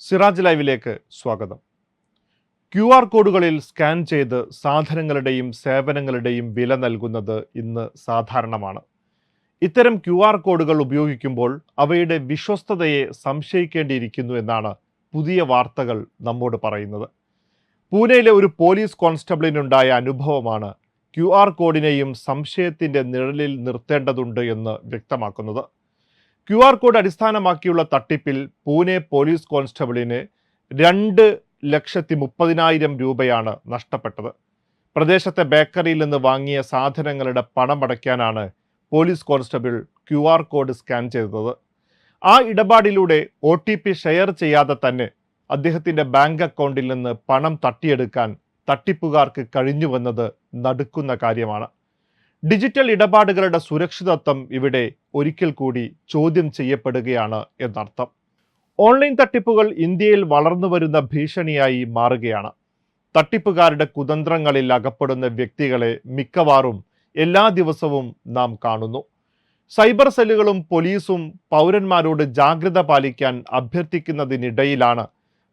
സിറാജ് ലൈവിലേക്ക് സ്വാഗതം. Q R കോഡുകളിൽ scan ചെയ്ത് സാധനങ്ങളുടെയും സേവനങ്ങളുടെയും വില നൽകുന്നത് ഇന്ന് സാധാരണമാണ്. ഇത്തരം ക്യു ആർ കോഡുകൾ ഉപയോഗിക്കുമ്പോൾ അവയുടെ വിശ്വസ്തതയെ സംശയിക്കേണ്ടിയിരിക്കുന്നു എന്നാണ് പുതിയ വാർത്തകൾ നമ്മോട് പറയുന്നത്. പൂനെയിലെ ഒരു പോലീസ് കോൺസ്റ്റബിളിനുണ്ടായ അനുഭവമാണ് ക്യു ആർ കോഡിനെയും സംശയത്തിന്റെ നിഴലിൽ നിർത്തേണ്ടതുണ്ട് എന്ന് വ്യക്തമാക്കുന്നത്. ക്യു ആർ കോഡ് അടിസ്ഥാനമാക്കിയുള്ള തട്ടിപ്പിൽ പൂനെ പോലീസ് കോൺസ്റ്റബിളിന് രണ്ട് ലക്ഷത്തി മുപ്പതിനായിരം രൂപയാണ് നഷ്ടപ്പെട്ടത്. പ്രദേശത്തെ ബേക്കറിയിൽ നിന്ന് വാങ്ങിയ സാധനങ്ങളുടെ പണമടയ്ക്കാനാണ് police constable Q R code scan ചെയ്തത്. ആ ഇടപാടിലൂടെ ഒ ടി പി ഷെയർ ചെയ്യാതെ തന്നെ അദ്ദേഹത്തിന്റെ ബാങ്ക് അക്കൗണ്ടിൽ നിന്ന് പണം തട്ടിയെടുക്കാൻ തട്ടിപ്പുകാർക്ക് കഴിഞ്ഞുവെന്നത് നടുക്കുന്ന കാര്യമാണ്. ഡിജിറ്റൽ ഇടപാടുകളുടെ സുരക്ഷിതത്വം ഇവിടെ ഒരിക്കൽ കൂടി ചോദ്യം ചെയ്യപ്പെടുകയാണ് എന്നർത്ഥം. ഓൺലൈൻ തട്ടിപ്പുകൾ ഇന്ത്യയിൽ വളർന്നു വരുന്ന ഭീഷണിയായി മാറുകയാണ്. തട്ടിപ്പുകാരുടെ കുതന്ത്രങ്ങളിൽ അകപ്പെടുന്ന വ്യക്തികളെ മിക്കവാറും എല്ലാ ദിവസവും നാം കാണുന്നു. സൈബർ സെല്ലുകളും പോലീസും പൗരന്മാരോട് ജാഗ്രത പാലിക്കാൻ അഭ്യർത്ഥിക്കുന്നതിനിടയിലാണ്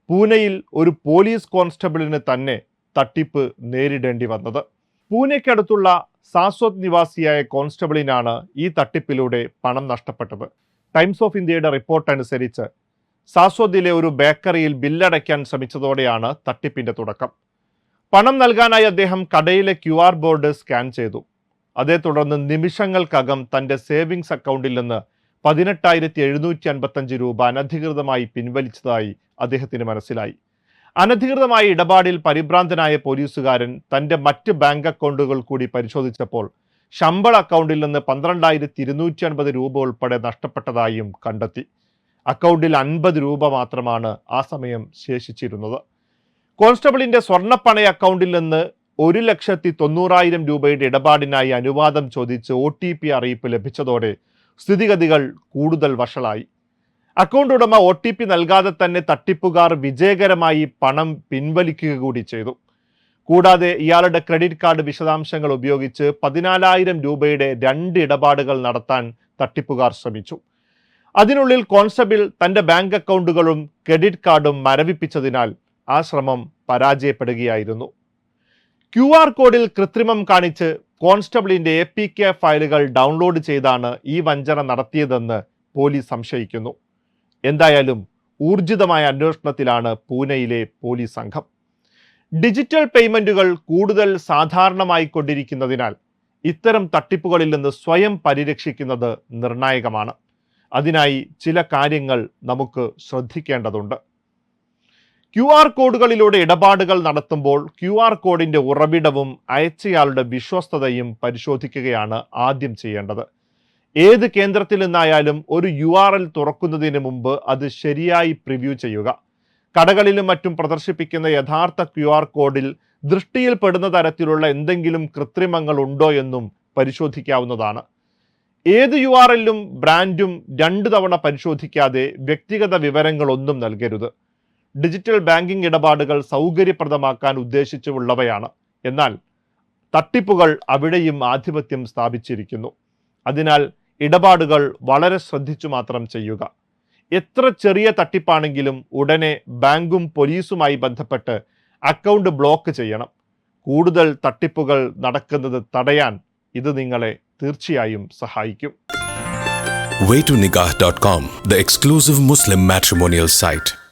പൂനെയിൽ ഒരു പോലീസ് കോൺസ്റ്റബിളിന് തന്നെ തട്ടിപ്പ് നേരിടേണ്ടി വന്നത്. പൂനെക്കടുത്തുള്ള സാസ്വത് നിവാസിയായ കോൺസ്റ്റബിളിനാണ് ഈ തട്ടിപ്പിലൂടെ പണം നഷ്ടപ്പെട്ടത്. ടൈംസ് ഓഫ് ഇന്ത്യയുടെ റിപ്പോർട്ട് അനുസരിച്ച് സാസ്വദിലെ ഒരു ബേക്കറിയിൽ ബില്ലടയ്ക്കാൻ ശ്രമിച്ചതോടെയാണ് തട്ടിപ്പിന്റെ തുടക്കം. പണം നൽകാനായി അദ്ദേഹം കടയിലെ ക്യു ആർ ബോർഡ് സ്കാൻ ചെയ്തു. അതേ തുടർന്ന് നിമിഷങ്ങൾക്കകം തന്റെ സേവിങ്സ് അക്കൗണ്ടിൽ നിന്ന് പതിനെട്ടായിരത്തി എഴുന്നൂറ്റി അൻപത്തഞ്ച് രൂപ അനധികൃതമായി പിൻവലിച്ചതായി അദ്ദേഹത്തിന് മനസ്സിലായി. അനധികൃതമായ ഇടപാടിൽ പരിഭ്രാന്തനായ പോലീസുകാരൻ തന്റെ മറ്റ് ബാങ്ക് അക്കൗണ്ടുകൾ കൂടി പരിശോധിച്ചപ്പോൾ ശമ്പള അക്കൗണ്ടിൽ നിന്ന് പന്ത്രണ്ടായിരത്തി ഇരുന്നൂറ്റി അൻപത് രൂപ ഉൾപ്പെടെ നഷ്ടപ്പെട്ടതായും കണ്ടെത്തി. അക്കൗണ്ടിൽ അൻപത് രൂപ മാത്രമാണ് ആ സമയം ശേഷിച്ചിരുന്നത്. കോൺസ്റ്റബിളിന്റെ സ്വർണപ്പണയ അക്കൗണ്ടിൽ നിന്ന് ഒരു ലക്ഷത്തി തൊണ്ണൂറായിരം രൂപയുടെ ഇടപാടിനായി അനുവാദം ചോദിച്ച് ഒ ടി പി അറിയിപ്പ് ലഭിച്ചതോടെ സ്ഥിതിഗതികൾ കൂടുതൽ വഷളായി. അക്കൗണ്ട് ഉടമ ഒ ടി പി നൽകാതെ തന്നെ തട്ടിപ്പുകാർ വിജയകരമായി പണം പിൻവലിക്കുക കൂടി ചെയ്തു. കൂടാതെ ഇയാളുടെ ക്രെഡിറ്റ് കാർഡ് വിശദാംശങ്ങൾ ഉപയോഗിച്ച് പതിനാലായിരം രൂപയുടെ രണ്ട് ഇടപാടുകൾ നടത്താൻ തട്ടിപ്പുകാർ ശ്രമിച്ചു. അതിനുള്ളിൽ കോൺസ്റ്റബിൾ തന്റെ ബാങ്ക് അക്കൗണ്ടുകളും ക്രെഡിറ്റ് കാർഡും മരവിപ്പിച്ചതിനാൽ ആ ശ്രമം പരാജയപ്പെടുകയായിരുന്നു. ക്യു ആർ കോഡിൽ കൃത്രിമം കാണിച്ച് കോൺസ്റ്റബിളിന്റെ എ പി കെ ഫയലുകൾ ഡൗൺലോഡ് ചെയ്താണ് ഈ വഞ്ചന നടത്തിയതെന്ന് പോലീസ് സംശയിക്കുന്നു. എന്തായാലും ഊർജിതമായ അന്വേഷണത്തിലാണ് പൂനെയിലെ പോലീസ് സംഘം. ഡിജിറ്റൽ പേയ്മെന്റുകൾ കൂടുതൽ സാധാരണമായി കൊണ്ടിരിക്കുന്നതിനാൽ ഇത്തരം തട്ടിപ്പുകളിൽ നിന്ന് സ്വയം പരിരക്ഷിക്കുന്നത് നിർണായകമാണ്. അതിനായി ചില കാര്യങ്ങൾ നമുക്ക് ശ്രദ്ധിക്കേണ്ടതുണ്ട്. ക്യു ആർ കോഡുകളിലൂടെ ഇടപാടുകൾ നടത്തുമ്പോൾ ക്യു ആർ കോഡിന്റെ ഉറവിടവും അയച്ചയാളുടെ വിശ്വസ്തതയും പരിശോധിക്കുകയാണ് ആദ്യം ചെയ്യേണ്ടത്. ഏത് കേന്ദ്രത്തിൽ നിന്നായാലും ഒരു യു ആർ എൽ തുറക്കുന്നതിന് മുമ്പ് അത് ശരിയായി പ്രിവ്യൂ ചെയ്യുക. കടകളിലും മറ്റും പ്രദർശിപ്പിക്കുന്ന യഥാർത്ഥ ക്യു ആർ കോഡിൽ ദൃഷ്ടിയിൽപ്പെടുന്ന തരത്തിലുള്ള എന്തെങ്കിലും കൃത്രിമങ്ങൾ ഉണ്ടോ എന്നും പരിശോധിക്കാവുന്നതാണ്. ഏത് യു ആർ എല്ലും ബ്രാൻഡും രണ്ടു തവണ പരിശോധിക്കാതെ വ്യക്തിഗത വിവരങ്ങളൊന്നും നൽകരുത്. ഡിജിറ്റൽ ബാങ്കിംഗ് ഇടപാടുകൾ സൗകര്യപ്രദമാക്കാൻ ഉദ്ദേശിച്ചുള്ളവയാണ്. എന്നാൽ തട്ടിപ്പുകൾ അവിടെയും ആധിപത്യം സ്ഥാപിച്ചിരിക്കുന്നു. അതിനാൽ ഇടപാടുകൾ വളരെ ശ്രദ്ധിച്ചു മാത്രം ചെയ്യുക. എത്ര ചെറിയ തട്ടിപ്പാണെങ്കിലും ഉടനെ ബാങ്കും പോലീസുമായി ബന്ധപ്പെട്ട് അക്കൗണ്ട് ബ്ലോക്ക് ചെയ്യണം. കൂടുതൽ തട്ടിപ്പുകൾ നടക്കുന്നത് തടയാൻ ഇത് നിങ്ങളെ തീർച്ചയായും സഹായിക്കും. Waytonikah.com, the exclusive Muslim matrimonial site.